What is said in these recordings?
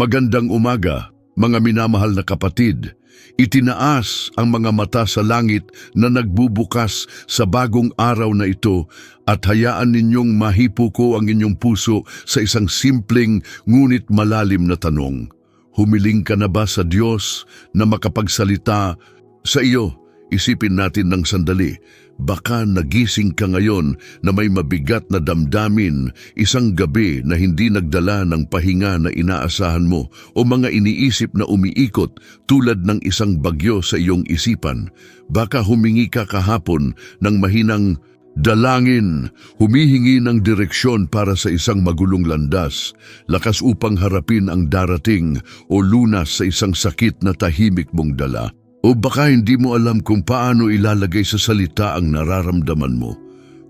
Magandang umaga, mga minamahal na kapatid. Itinaas ang mga mata sa langit na nagbubukas sa bagong araw na ito at hayaan ninyong mahipo ko ang inyong puso sa isang simpleng ngunit malalim na tanong. Humiling ka na ba sa Diyos na makapagsalita sa iyo? Isipin natin ng sandali. Baka nagising ka ngayon na may mabigat na damdamin isang gabi na hindi nagdala ng pahinga na inaasahan mo o mga iniisip na umiikot tulad ng isang bagyo sa iyong isipan. Baka humingi ka kahapon ng mahinang dalangin, humihingi ng direksyon para sa isang magulong landas, lakas upang harapin ang darating o lunas sa isang sakit na tahimik mong dala. O baka hindi mo alam kung paano ilalagay sa salita ang nararamdaman mo.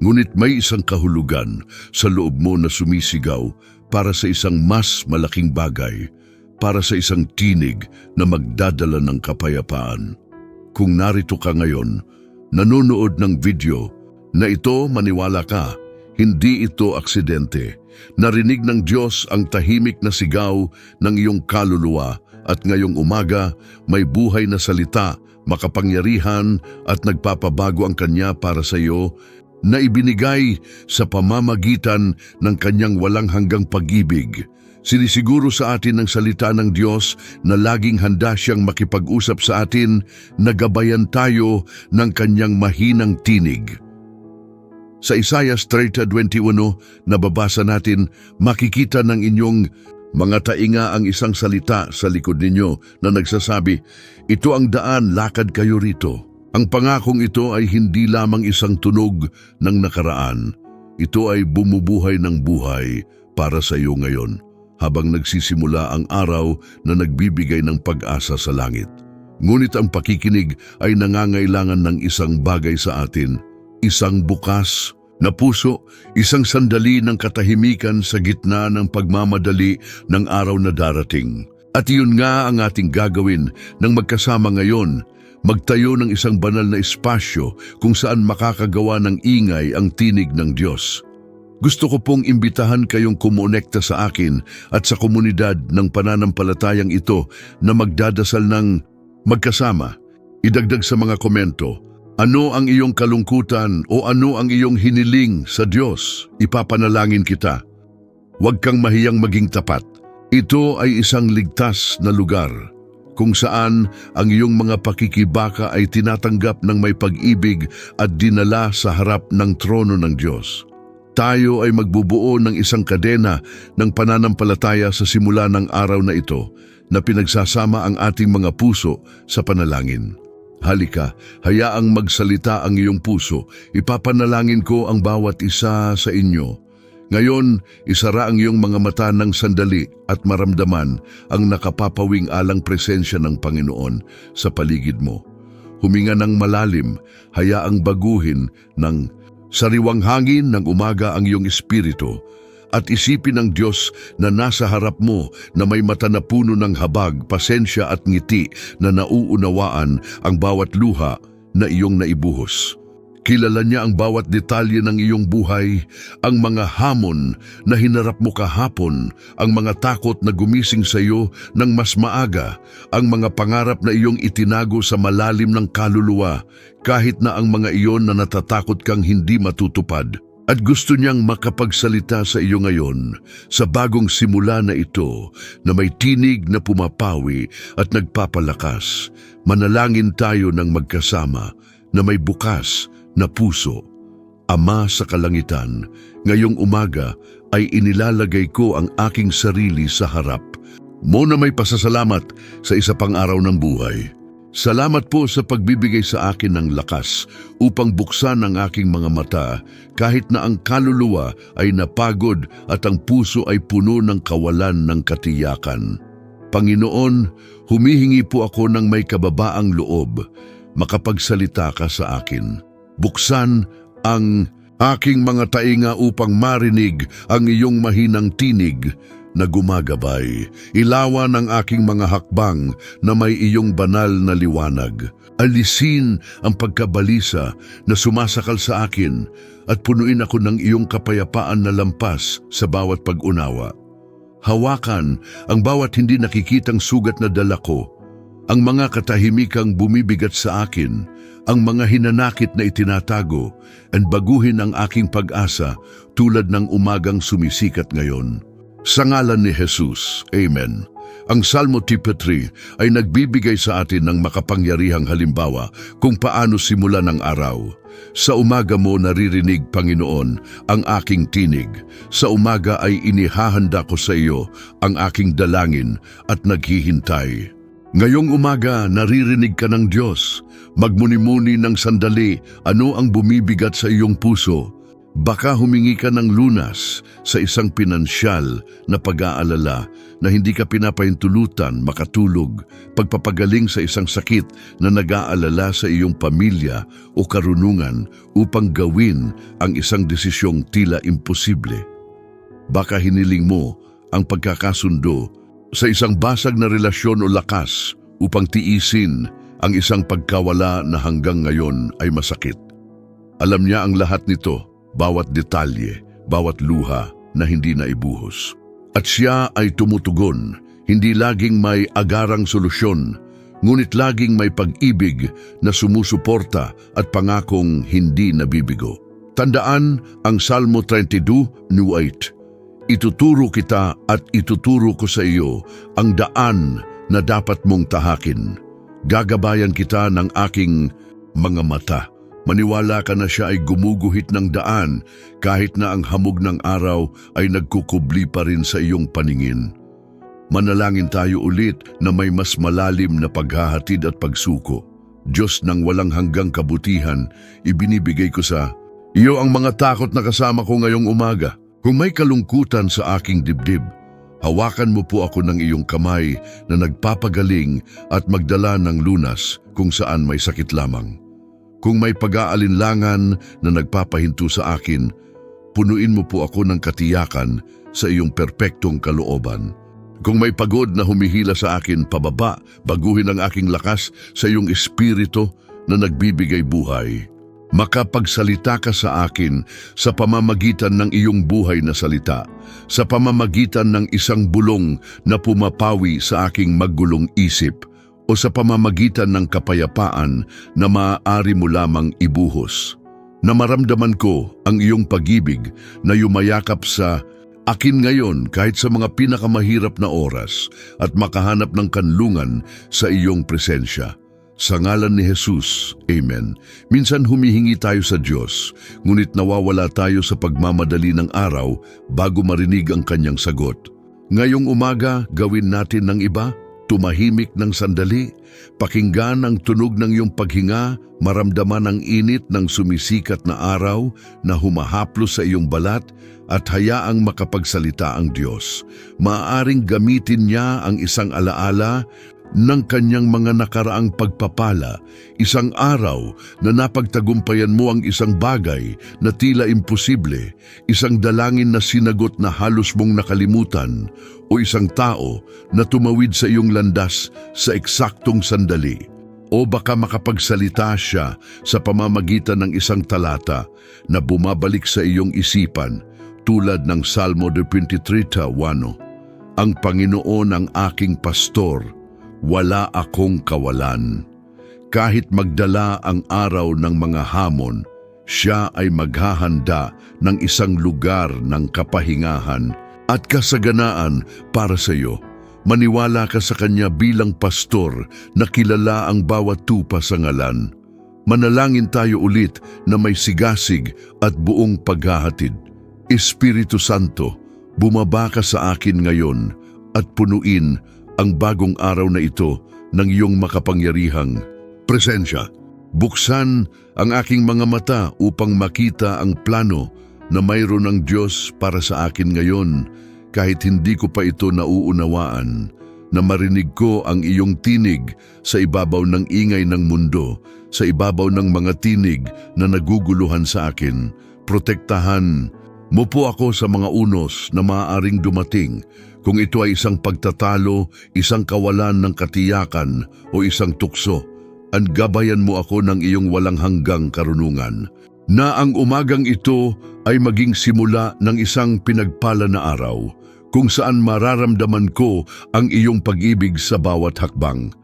Ngunit may isang kahulugan sa loob mo na sumisigaw para sa isang mas malaking bagay, para sa isang tinig na magdadala ng kapayapaan. Kung narito ka ngayon, nanonood ng video na ito maniwala ka, hindi ito aksidente. Narinig ng Diyos ang tahimik na sigaw ng iyong kaluluwa at ngayong umaga may buhay na salita, makapangyarihan at nagpapabago ang Kanya para sa iyo na ibinigay sa pamamagitan ng Kanyang walang hanggang pag-ibig. Sinisiguro sa atin ng salita ng Diyos na laging handa siyang makipag-usap sa atin, nagabayan tayo ng Kanyang mahinang tinig. Sa Isaiah 30.21 na babasa natin, makikita ng inyong mga tainga ang isang salita sa likod ninyo na nagsasabi, Ito ang daan, lakad kayo rito. Ang pangakong ito ay hindi lamang isang tunog ng nakaraan. Ito ay bumubuhay ng buhay para sa iyo ngayon habang nagsisimula ang araw na nagbibigay ng pag-asa sa langit. Ngunit ang pakikinig ay nangangailangan ng isang bagay sa atin, isang bukas na puso, isang sandali ng katahimikan sa gitna ng pagmamadali ng araw na darating. At iyon nga ang ating gagawin ng magkasama ngayon, magtayo ng isang banal na espasyo kung saan makakagawa ng ingay ang tinig ng Diyos. Gusto ko pong imbitahan kayong kumonekta sa akin at sa komunidad ng pananampalatayang ito na magdadasal ng magkasama. Idagdag sa mga komento, ano ang iyong kalungkutan o ano ang iyong hiniling sa Diyos? Ipapanalangin kita. Huwag kang mahiyang maging tapat. Ito ay isang ligtas na lugar kung saan ang iyong mga pakikibaka ay tinatanggap ng may pag-ibig at dinala sa harap ng trono ng Diyos. Tayo ay magbubuo ng isang kadena ng pananampalataya sa simula ng araw na ito na pinagsasama ang ating mga puso sa panalangin. Halika, hayaang magsalita ang iyong puso. Ipapanalangin ko ang bawat isa sa inyo. Ngayon, isara ang iyong mga mata ng sandali at maramdaman ang nakapapawing alang presensya ng Panginoon sa paligid mo. Huminga ng malalim, hayaang baguhin ng sariwang hangin ng umaga ang iyong espiritu at isipin ng Diyos na nasa harap mo na may mata na puno ng habag, pasensya at ngiti na nauunawaan ang bawat luha na iyong naibuhos. Kilala niya ang bawat detalye ng iyong buhay, ang mga hamon na hinarap mo kahapon, ang mga takot na gumising sa iyo ng mas maaga, ang mga pangarap na iyong itinago sa malalim ng kaluluwa, kahit na ang mga iyon na natatakot kang hindi matutupad. At gusto niyang makapagsalita sa iyo ngayon sa bagong simula na ito na may tinig na pumapawi at nagpapalakas. Manalangin tayo ng magkasama na may bukas na puso. Ama sa kalangitan, ngayong umaga ay inilalagay ko ang aking sarili sa harap. Mo na may pasasalamat sa isa pang araw ng buhay. Salamat po sa pagbibigay sa akin ng lakas upang buksan ang aking mga mata kahit na ang kaluluwa ay napagod at ang puso ay puno ng kawalan ng katiyakan. Panginoon, humihingi po ako ng may kababaang loob, makapagsalita ka sa akin. Buksan ang aking mga tainga upang marinig ang iyong mahinang tinig na gumagabay. Ilawan ang aking mga hakbang na may iyong banal na liwanag. Alisin ang pagkabalisa na sumasakal sa akin at punuin ako ng iyong kapayapaan na lampas sa bawat pag-unawa. Hawakan ang bawat hindi nakikitang sugat na dala ko, ang mga katahimikang bumibigat sa akin, ang mga hinanakit na itinatago, and baguhin ang aking pag-asa tulad ng umagang sumisikat ngayon. Sa ngalan ni Jesus, Amen. Ang Salmo 3 ay nagbibigay sa atin ng makapangyarihang halimbawa kung paano simula ng araw. Sa umaga mo naririnig, Panginoon, ang aking tinig. Sa umaga ay inihahanda ko sa iyo ang aking dalangin at naghihintay. Ngayong umaga, naririnig ka ng Diyos. Magmuni-muni ng sandali, ano ang bumibigat sa iyong puso. Baka humingi ka ng lunas sa isang pinansyal na pag-aalala na hindi ka pinapahintulutan makatulog, pagpapagaling sa isang sakit na nag-aalala sa iyong pamilya o karunungan upang gawin ang isang desisyong tila imposible. Baka hiniling mo ang pagkakasundo sa isang basag na relasyon o lakas upang tiisin ang isang pagkawala na hanggang ngayon ay masakit. Alam niya ang lahat nito, bawat detalye, bawat luha na hindi na ibuhos. At siya ay tumutugon, hindi laging may agarang solusyon, ngunit laging may pag-ibig na sumusuporta at pangakong hindi nabibigo. Tandaan ang Salmo 32, New 8. Ituturo kita at ituturo ko sa iyo ang daan na dapat mong tahakin. Gagabayan kita ng aking mga mata. Maniwala ka na siya ay gumuguhit ng daan kahit na ang hamog ng araw ay nagkukubli pa rin sa iyong paningin. Manalangin tayo ulit na may mas malalim na paghahatid at pagsuko. Diyos ng walang hanggang kabutihan, ibinibigay ko sa iyo ang mga takot na kasama ko ngayong umaga. Kung may kalungkutan sa aking dibdib, hawakan mo po ako ng iyong kamay na nagpapagaling at magdala ng lunas kung saan may sakit lamang. Kung may pag-aalinlangan na nagpapahinto sa akin, punuin mo po ako ng katiyakan sa iyong perpektong kalooban. Kung may pagod na humihila sa akin pababa, baguhin ang aking lakas sa iyong espiritu na nagbibigay buhay. Makapagsalita ka sa akin sa pamamagitan ng iyong buhay na salita, sa pamamagitan ng isang bulong na pumapawi sa aking maggulong isip, o sa pamamagitan ng kapayapaan na maaari mo lamang ibuhos. Na maramdaman ko ang iyong pag-ibig na yumayakap sa akin ngayon kahit sa mga pinakamahirap na oras at makahanap ng kanlungan sa iyong presensya. Sa ngalan ni Jesus, Amen. Minsan humihingi tayo sa Diyos, ngunit nawawala tayo sa pagmamadali ng araw bago marinig ang kanyang sagot. Ngayong umaga, gawin natin ng iba, tumahimik ng sandali, pakinggan ang tunog ng iyong paghinga, maramdaman ang init ng sumisikat na araw na humahaplos sa iyong balat at hayaang makapagsalita ang Diyos. Maaring gamitin niya ang isang alaala ng kanyang mga nakaraang pagpapala, isang araw na napagtagumpayan mo ang isang bagay na tila imposible, isang dalangin na sinagot na halos mong nakalimutan, o isang tao na tumawid sa iyong landas sa eksaktong sandali. O baka makapagsalita siya sa pamamagitan ng isang talata na bumabalik sa iyong isipan tulad ng Salmo 23.1. Ang Panginoon ang aking pastor, wala akong kawalan. Kahit magdala ang araw ng mga hamon, siya ay maghahanda ng isang lugar ng kapahingahan at kasaganaan para sa iyo. Maniwala ka sa Kanya bilang pastor na kilala ang bawat tupa sa ngalan. Manalangin tayo ulit na may sigasig at buong paghahatid. Espiritu Santo, bumaba ka sa akin ngayon at punuin ang bagong araw na ito ng iyong makapangyarihang presensya. Buksan ang aking mga mata upang makita ang plano na mayroon ng Diyos para sa akin ngayon kahit hindi ko pa ito nauunawaan, na marinig ko ang iyong tinig sa ibabaw ng ingay ng mundo, sa ibabaw ng mga tinig na naguguluhan sa akin. Protektahan mo po ako sa mga unos na maaaring dumating kung ito ay isang pagtatalo, isang kawalan ng katiyakan o isang tukso. Ang gabayan mo ako ng iyong walang hanggang karunungan na ang umagang ito ay maging simula ng isang pinagpala na araw kung saan mararamdaman ko ang iyong pag-ibig sa bawat hakbang.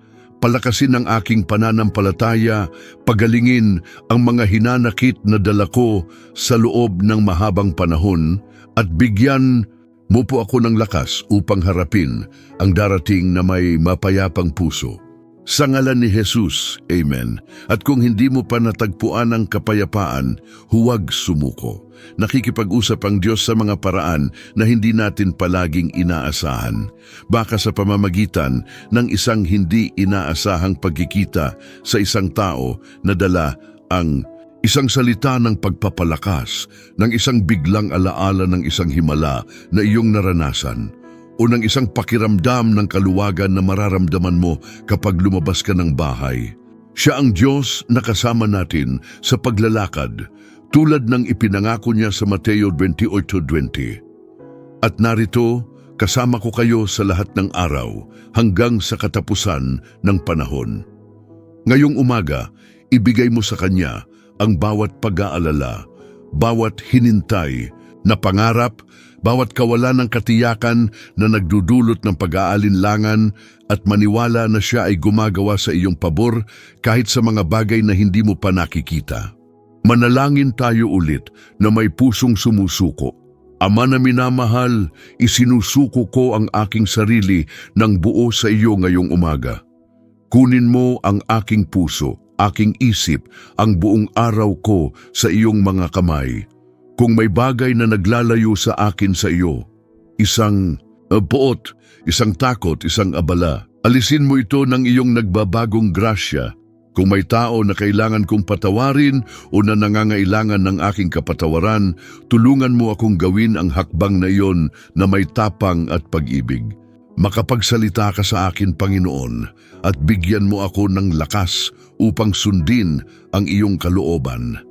Palakasin ang aking pananampalataya, pagalingin ang mga hinanakit na dala ko sa loob ng mahabang panahon at bigyan mo po ako ng lakas upang harapin ang darating na may mapayapang puso. Sa ngalan ni Jesus, Amen. At kung hindi mo pa natagpuan ang kapayapaan, huwag sumuko. Nakikipag-usap ang Diyos sa mga paraan na hindi natin palaging inaasahan. Baka sa pamamagitan ng isang hindi inaasahang pagkikita sa isang tao na dala ang isang salita ng pagpapalakas, ng isang biglang alaala ng isang himala na iyong naranasan o ng isang pakiramdam ng kaluwagan na mararamdaman mo kapag lumabas ka ng bahay. Siya ang Diyos na kasama natin sa paglalakad tulad ng ipinangako niya sa Mateo 28.20. At narito, kasama ko kayo sa lahat ng araw hanggang sa katapusan ng panahon. Ngayong umaga, ibigay mo sa Kanya ang bawat pag-aalala, bawat hinintay na pangarap, bawat kawalan ng katiyakan na nagdudulot ng pag-aalinlangan at maniwala na siya ay gumagawa sa iyong pabor kahit sa mga bagay na hindi mo pa nakikita. Manalangin tayo ulit na may pusong sumusuko. Ama na minamahal, isinusuko ko ang aking sarili ng buo sa iyo ngayong umaga. Kunin mo ang aking puso, aking isip, ang buong araw ko sa iyong mga kamay. Kung may bagay na naglalayo sa akin sa iyo, isang uh, isang takot, isang abala, alisin mo ito ng iyong nagbabagong grasya. Kung may tao na kailangan kong patawarin o na nangangailangan ng aking kapatawaran, tulungan mo akong gawin ang hakbang na iyon na may tapang at pag-ibig. Makapagsalita ka sa akin, Panginoon, at bigyan mo ako ng lakas upang sundin ang iyong kalooban.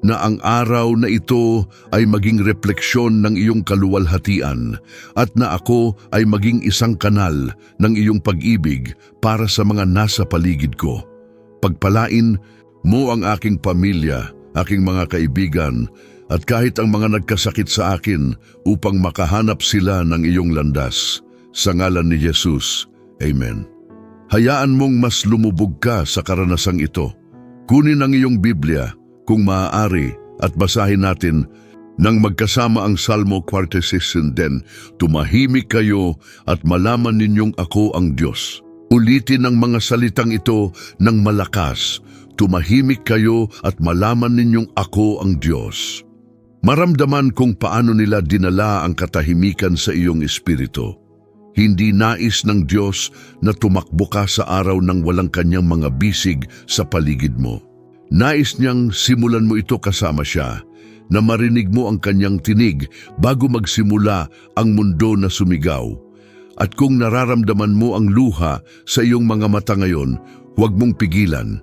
Na ang araw na ito ay maging refleksyon ng iyong kaluwalhatian at na ako ay maging isang kanal ng iyong pag-ibig para sa mga nasa paligid ko. Pagpalain mo ang aking pamilya, aking mga kaibigan, at kahit ang mga nagkasakit sa akin upang makahanap sila ng iyong landas. Sa ngalan ni Jesus. Amen. Hayaan mong mas lumubog ka sa karanasang ito. Kunin ang iyong Biblia kung maaari at basahin natin nang magkasama ang Salmo 46 din, tumahimik kayo at malaman ninyong ako ang Diyos. Ulitin ang mga salitang ito ng malakas. Tumahimik kayo at malaman ninyong ako ang Diyos. Maramdaman kung paano nila dinala ang katahimikan sa iyong espiritu. Hindi nais ng Diyos na tumakbo ka sa araw ng walang kanyang mga bisig sa paligid mo. Nais niyang simulan mo ito kasama siya, na marinig mo ang kanyang tinig bago magsimula ang mundo na sumigaw. At kung nararamdaman mo ang luha sa iyong mga mata ngayon, huwag mong pigilan.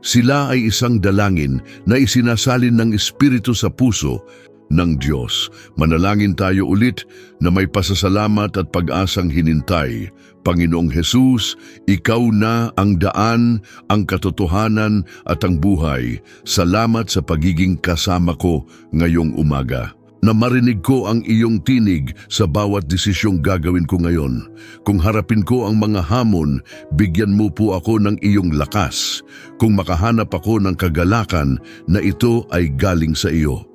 Sila ay isang dalangin na isinasalin ng Espiritu sa puso ng Diyos. Manalangin tayo ulit na may pasasalamat at pag-asang hinintay. Panginoong Hesus, Ikaw na ang daan, ang katotohanan at ang buhay. Salamat sa pagiging kasama ko ngayong umaga na marinig ko ang iyong tinig sa bawat desisyong gagawin ko ngayon. Kung harapin ko ang mga hamon, bigyan mo po ako ng iyong lakas. Kung makahanap ako ng kagalakan na ito ay galing sa iyo.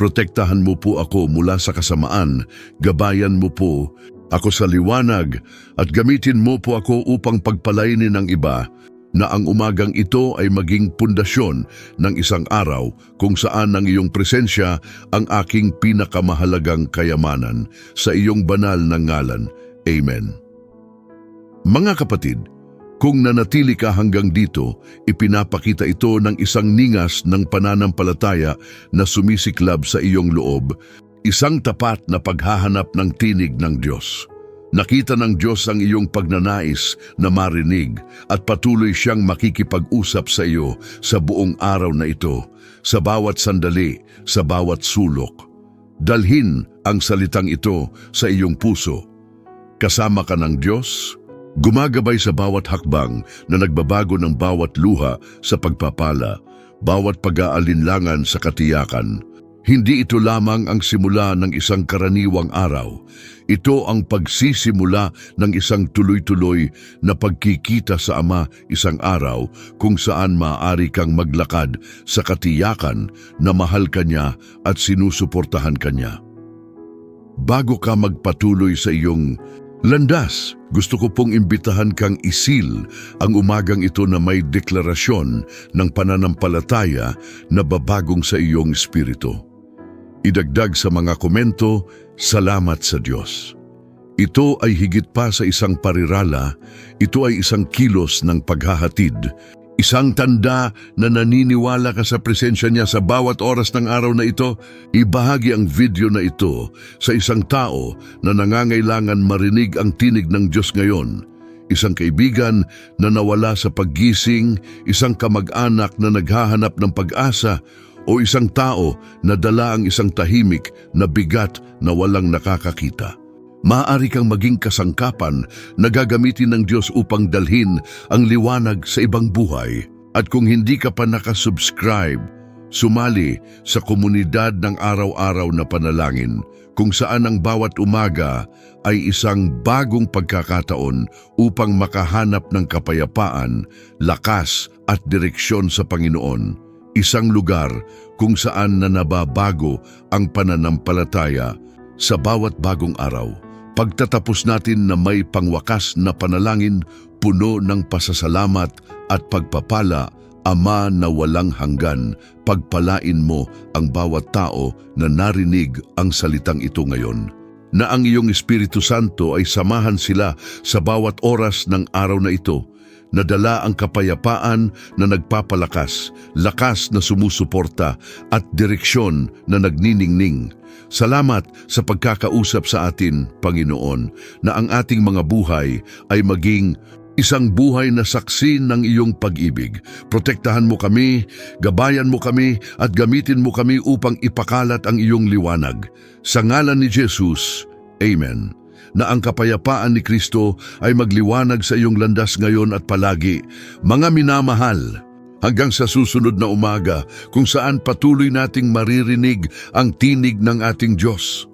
Protektahan mo po ako mula sa kasamaan, gabayan mo po ako sa liwanag at gamitin mo po ako upang pagpalainin ng iba na ang umagang ito ay maging pundasyon ng isang araw kung saan ang iyong presensya ang aking pinakamahalagang kayamanan sa iyong banal na ngalan. Amen. Mga kapatid, kung nanatili ka hanggang dito, ipinapakita ito ng isang ningas ng pananampalataya na sumisiklab sa iyong loob, isang tapat na paghahanap ng tinig ng Diyos. Nakita ng Diyos ang iyong pagnanais na marinig at patuloy siyang makikipag-usap sa iyo sa buong araw na ito, sa bawat sandali, sa bawat sulok. Dalhin ang salitang ito sa iyong puso. Kasama ka ng Diyos, gumagabay sa bawat hakbang na nagbabago ng bawat luha sa pagpapala, bawat pag-aalinlangan sa katiyakan. Hindi ito lamang ang simula ng isang karaniwang araw. Ito ang pagsisimula ng isang tuloy-tuloy na pagkikita sa Ama isang araw kung saan maaari kang maglakad sa katiyakan na mahal ka niya at sinusuportahan ka niya. Bago ka magpatuloy sa iyong landas, gusto ko pong imbitahan kang isil ang umagang ito na may deklarasyon ng pananampalataya na babagong sa iyong espiritu. Idagdag sa mga komento, salamat sa Diyos. Ito ay higit pa sa isang parirala, ito ay isang kilos ng paghahatid, isang tanda na naniniwala ka sa presensya niya sa bawat oras ng araw na ito. Ibahagi ang video na ito sa isang tao na nangangailangan marinig ang tinig ng Diyos ngayon. Isang kaibigan na nawala sa paggising, isang kamag-anak na naghahanap ng pag-asa, o isang tao na dala ang isang tahimik na bigat na walang nakakakita. Maaari kang maging kasangkapan na gagamitin ng Diyos upang dalhin ang liwanag sa ibang buhay. At kung hindi ka pa nakasubscribe, sumali sa komunidad ng araw-araw na panalangin kung saan ang bawat umaga ay isang bagong pagkakataon upang makahanap ng kapayapaan, lakas at direksyon sa Panginoon isang lugar kung saan na nababago ang pananampalataya sa bawat bagong araw. Pagtatapos natin na may pangwakas na panalangin, puno ng pasasalamat at pagpapala, Ama na walang hanggan, pagpalain mo ang bawat tao na narinig ang salitang ito ngayon. Na ang iyong Espiritu Santo ay samahan sila sa bawat oras ng araw na ito nadala ang kapayapaan na nagpapalakas, lakas na sumusuporta at direksyon na nagniningning. Salamat sa pagkakausap sa atin, Panginoon, na ang ating mga buhay ay maging isang buhay na saksi ng iyong pag-ibig. Protektahan mo kami, gabayan mo kami at gamitin mo kami upang ipakalat ang iyong liwanag. Sa ngalan ni Jesus, Amen na ang kapayapaan ni Kristo ay magliwanag sa iyong landas ngayon at palagi. Mga minamahal, hanggang sa susunod na umaga kung saan patuloy nating maririnig ang tinig ng ating Diyos.